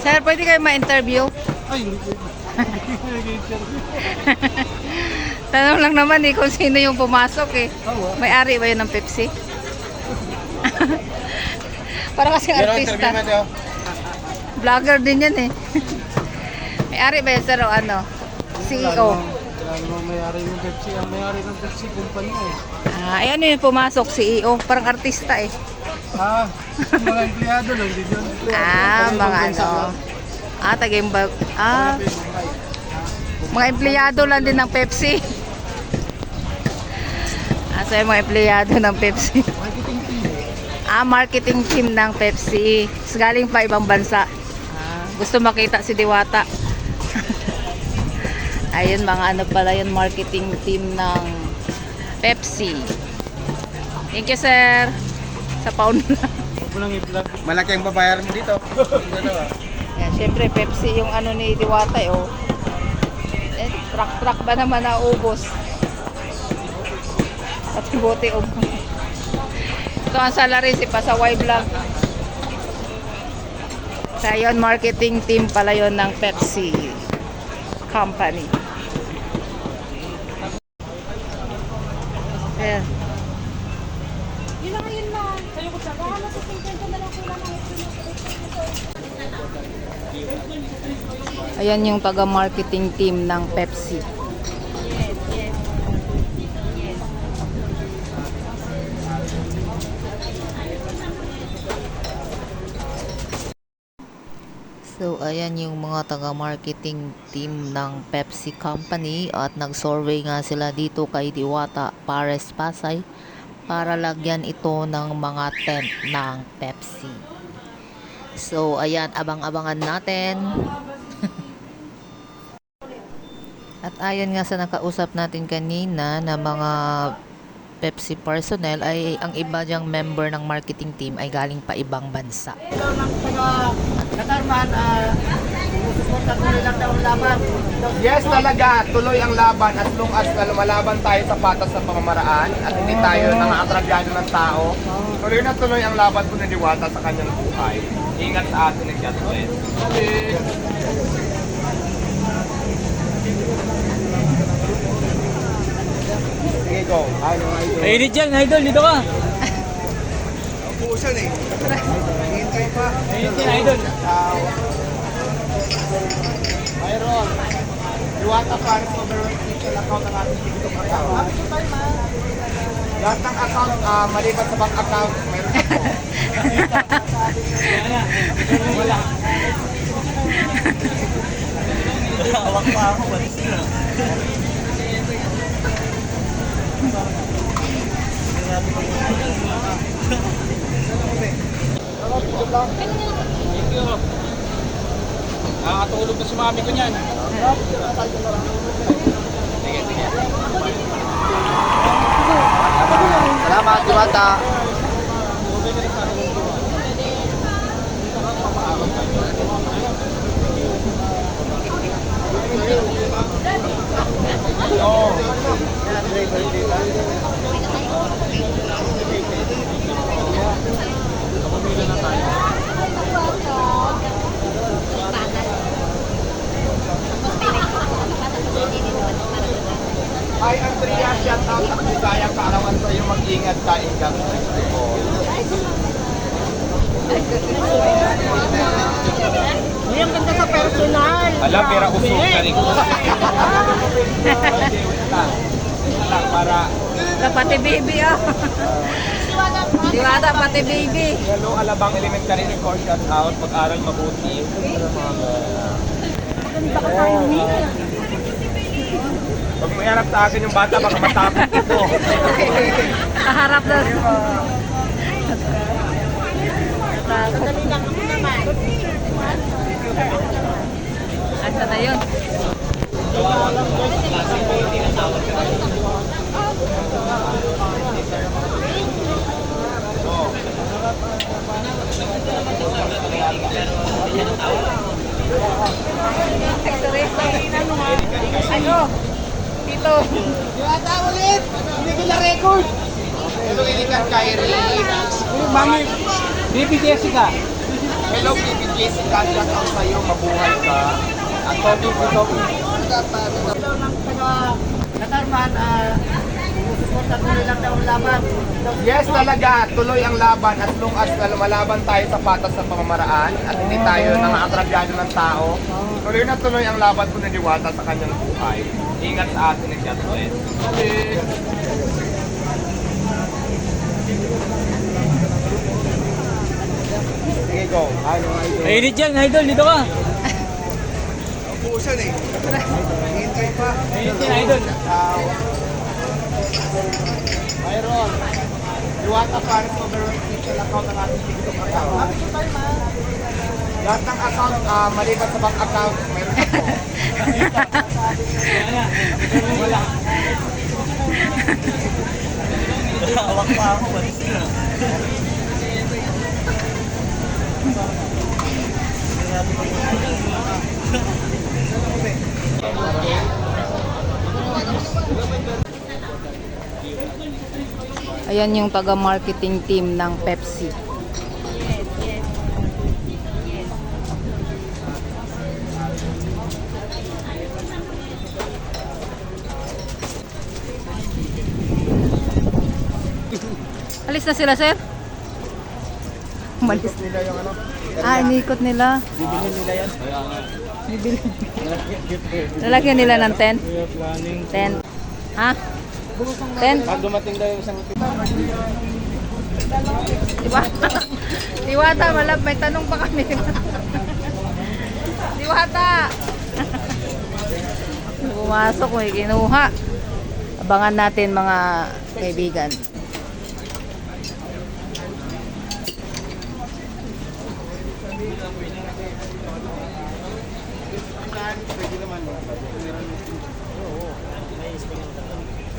Sir, pwede kayo ma-interview? Ay, hindi. Tanong lang naman eh kung sino yung pumasok eh. Oo. May-ari ba yun ng Pepsi? Para kasing artista. Vlogger din yan eh. May-ari ba yun sir o ano? CEO? May-ari ng Pepsi. Ang may-ari ng Pepsi, kumpanya eh. Ah, ay ano yung pumasok? CEO? Parang artista eh. Ah, mga empleyado lang din yun. Ah, mga ano. Ah, taga-imbag. Ah, mga empleyado lang din ng Pepsi. Ah, so yung mga empleyado ng Pepsi. Marketing team. Ah, marketing team ng Pepsi. So, galing pa ibang bansa. Ah, gusto makita si Diwata. Ayun, mga ano pala yun, marketing team ng Pepsi. Thank you, sir. Sa pound na. Lang. Malaki ang babayaran mo dito. Yan, syempre, Pepsi yung ano ni Diwata, eh, oh. Eh, truck-truck ba naman naubos? Pati bote, oh. Ito ang salary si Pasaway Vlog. So, yun, marketing team pala yun ng Pepsi Company. Ayan. Yun lang yun lang. Sa'yo ko sa baka nasa 50 na lang kulang ng Ayan yung taga-marketing team ng Pepsi. So, ayan yung mga taga-marketing team ng Pepsi Company at nag-survey nga sila dito kay Diwata Pares Pasay para lagyan ito ng mga tent ng Pepsi. So, ayan, abang-abangan natin. At ayon nga sa nakausap natin kanina na mga Pepsi personnel ay ang iba diyang member ng marketing team ay galing pa ibang bansa. Yes talaga, tuloy ang laban as long as na lumalaban tayo sa patas ng pamamaraan at hindi tayo nangangatrabyado ng tao. Tuloy na tuloy ang laban po ng diwata sa kanyang buhay. Ingat sa atin ng God bless. Sige, idol? Mainit yan, idol. Dito ka. Pusan eh. Hintay pa. Mainit yan, idol. Mayroon. Diwata Paris Overall Digital account ng ating TikTok account. Lahat ng account, ah, maliban sa bank account, meron ako. Wala. Hawak pa ako. Balis na. Thank you. Nakakatulog na si mami ko niyan. Sige, sige. Salamat, Diwata. Hi Andrea, shout out at Bisaya kaarawan sa iyo mag-ingat ka ingat po. Ay, ang ganda sa personal. Alam, pera usok ka rin. lang para Pati baby ah. Diwata, pati baby. Hello, Alabang Elementary Record shout out, mag-aral mabuti. Maganda ka tayo ni. Pag may harap sa akin yung bata, baka matapos ito. Kaharap na. Sandali lang ako naman. Asa na yun? Ano? Dito. Diwata ulit! Hindi ko na-record! Ito inikan kay Riley. Mami, baby Jessica. Hello, baby Jessica. Shout out sa'yo. Mabuhay ka. At Toby, Toby. Hello ng taga Katarman, ah, sumusuporta tuloy lang daw ang laban. Yes, talaga. Tuloy ang laban as long as na lumalaban tayo sa patas na pamamaraan at hindi tayo nangangatrabyado ng tao. Tuloy na tuloy ang laban ko na diwata sa kanyang buhay. Ingat sa atin and God bless. Sige, go. Ano, idol? Mainit idol. Dito ka. Puso eh. Hintay pa. Yan, idol. Mayroon. Diwata para sa overall official account ng ating TikTok account. Lahat ng account, ah, maliban sa bank account, mayroon ako. Wala. Pa ako. Ayan yung taga-marketing team ng Pepsi. Alis na sila, sir? Umalis. Nila yung ano, Ah, inikot nila. Bibili nila yan. Bibili. Lalagyan nila ng 10? We are planning. 10. Ha? 10? Pag dumating daw yung isang Diba? Diwata, wala, may tanong pa kami. Diwata! Pumasok, may kinuha. Abangan natin mga kaibigan.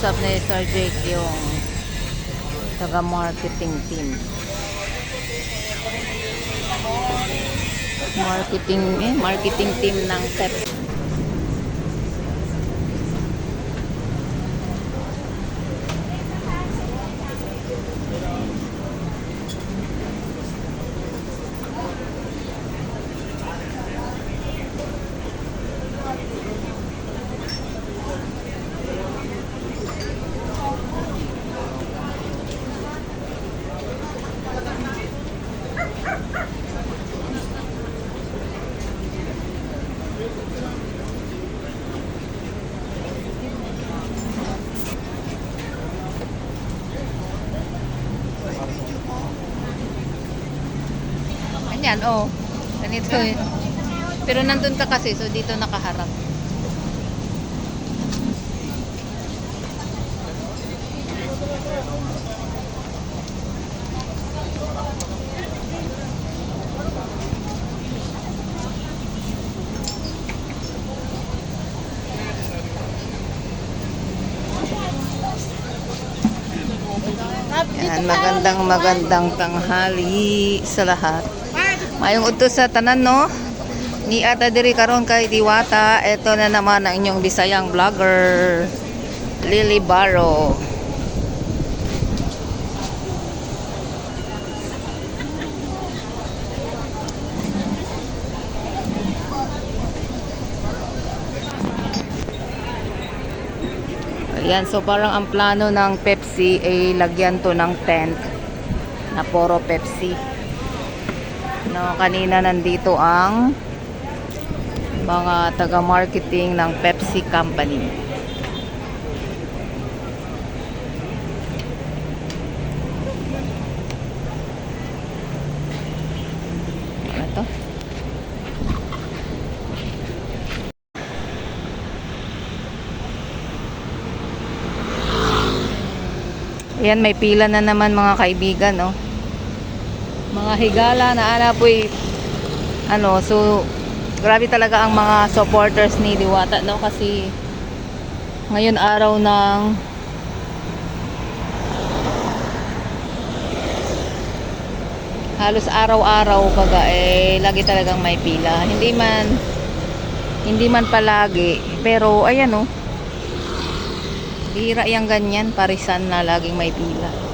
kausap ni Sir Jake yung taga-marketing team. Marketing, eh, marketing team ng Pepsi. Ganyan, oh. Ganito eh. Pero nandun ka kasi, so dito nakaharap. Yan, magandang magandang tanghali sa lahat. Mayong utos sa tanan, no? Ni ata diri karon kay Diwata. Ito na naman ang inyong Bisayang vlogger, Lily Barro. Ayan, so parang ang plano ng Pepsi ay lagyan to ng tent na puro Pepsi. No, kanina nandito ang mga taga-marketing ng Pepsi Company. Ano to? May pila na naman mga kaibigan, no? Mga higala na ana po'y ano, so grabe talaga ang mga supporters ni Diwata no kasi ngayon araw ng halos araw-araw baga eh lagi talagang may pila. Hindi man hindi man palagi pero ayan oh. Bira yang ganyan parisan na laging may pila.